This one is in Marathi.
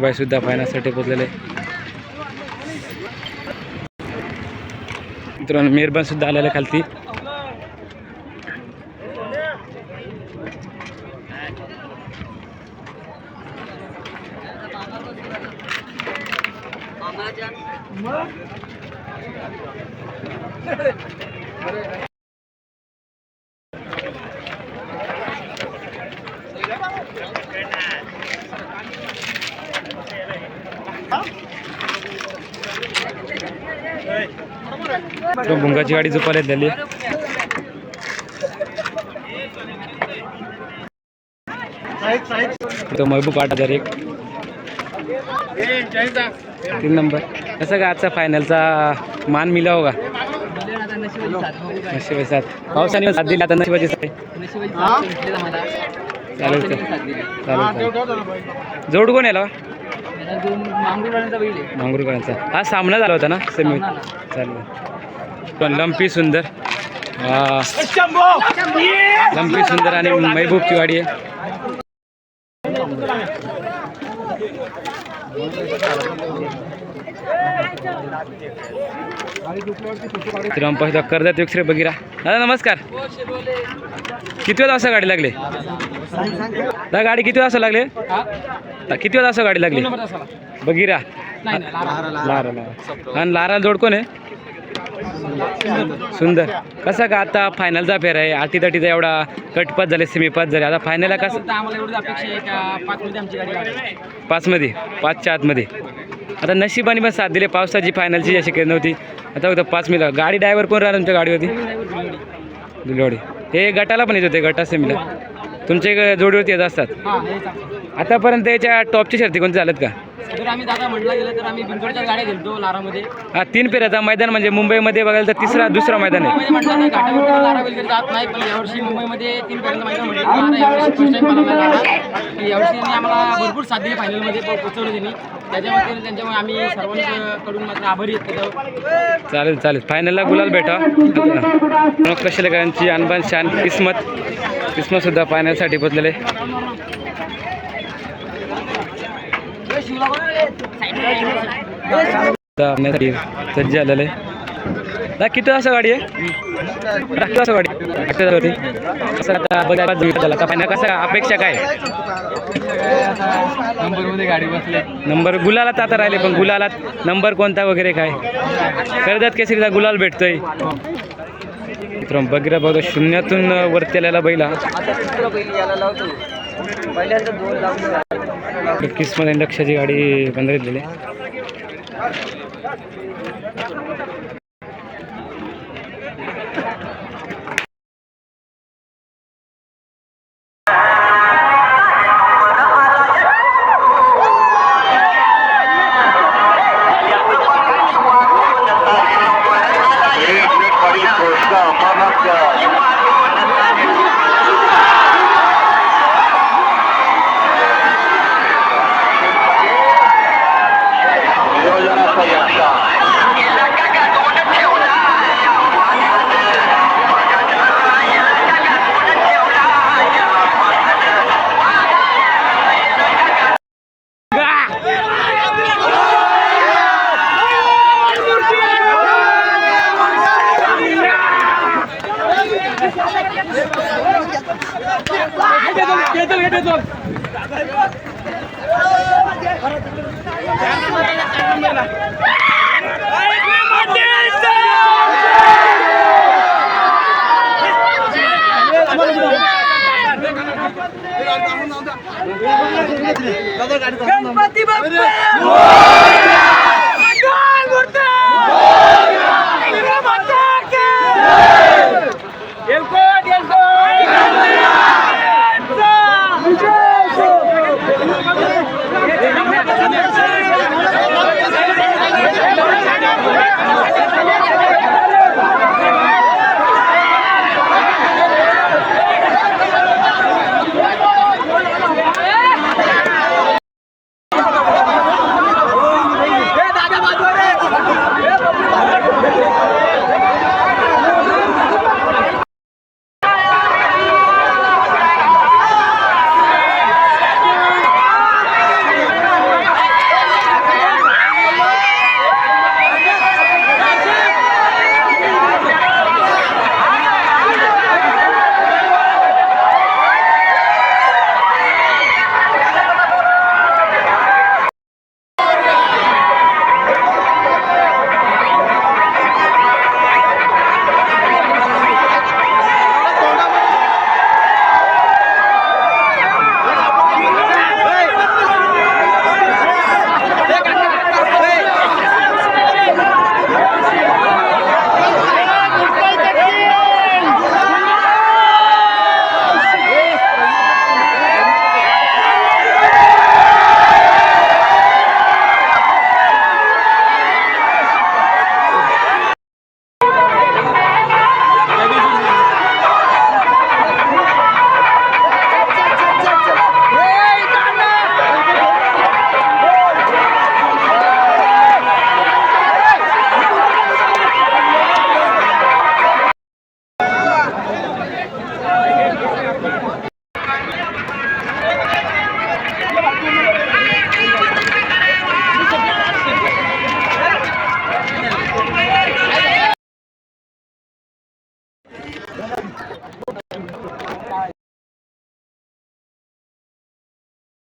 बाई सुद्धा फायनासाठी पोचलेले मित्रांनो मेहरबान सुद्धा आलेला खालती. तो भुंगाची गाडी झोपायला झाली. तो महबूब आठ हजार एक. तीन नंबर. कसं का आजचा फायनलचा मान मिलाव का नशिबाची साथ. पावसाने साथ दिली आता नशिबाची साथ. चालेल चालेल चालेल जोड कोण याला? मांगरूकरांचा हा सामना झाला होता ना सेमी चालेल. पण लंपी सुंदर. लंपी सुंदर आणि महबूबची गाडी आहे. रामपास कर्जत एक्सरे बघिरा. दादा नमस्कार. किती वाजता गाडी लागली? दादा गाडी किती वाजता लागले? दा- किती वाजता गाडी लागली? बघिरा. लारा. लारा आणि लारा जोड कोण आहे? सुंदर. कसा का आता फायनलचा फेर आहे? आठी तटीचा एवढा कट पाच झाले सेमी पाच झाले. आता फायनलला कसं पाचमध्ये पाचच्या आतमध्ये. आता नशिबाने पण साथ दिले. पावसाची फायनलची अशी काही नव्हती आता फक्त पाच मिला गाडी ड्रायव्हर कोण राहिला तुमच्या गाडीवरती? दुलवाडी हे गटाला पण येत होते गटा सेमीला तुमच्या जोडीवरती येत असतात. आतापर्यंत याच्या टॉपची शर्ती कोणती झाल्यात का? जर आम्ही दादा म्हटलं गेलं तर आम्ही बिनकोडच्या गाड्या घेतो लारामध्ये हा तीन फेऱ्याचा मैदान म्हणजे मुंबईमध्ये बघायला तर तिसरा दुसरा मैदान आहे. मुंबईमध्ये म्हटलं तर घाटावरती लारा वगैरे जात नाही पण यावर्षी मुंबईमध्ये तीन पर्यंत मैदान म्हटलं लारा यावर्षी फर्स्ट टाइम मला लारा यावर्षी त्यांनी आम्हाला भरपूर साथ दिली फायनलमध्ये पो- पोहोचवलं त्यांनी. त्याच्यामध्ये त्यांच्यामुळे आम्ही सर्वांकडून मात्र आभारी आहेत. त्याच्यावर चालेल चालेल. फायनलला गुलाल भेटा. कशेलकरांची अनबान शान किस्मत किस्मतसुद्धा फायनलसाठी पोचलेले. आता सज्ज झालेलं आहे दा किती असं गाडी आहे दा किती गाडी होती असं आता बघायला झाला आता कसं अपेक्षा काय नंबरमध्ये गाडी बसली नंबर गुलालात आता राहिले पण गुलालात नंबर कोणता वगैरे काय? कर्जत केसरीचा गुलाल भेटतोय. मित्रांनो बघिरा बघा शून्यातून वरती आलेला बैला एकतीसमध्ये इंडक्शाची गाडी बंद घेतलेली आहे बाप्पा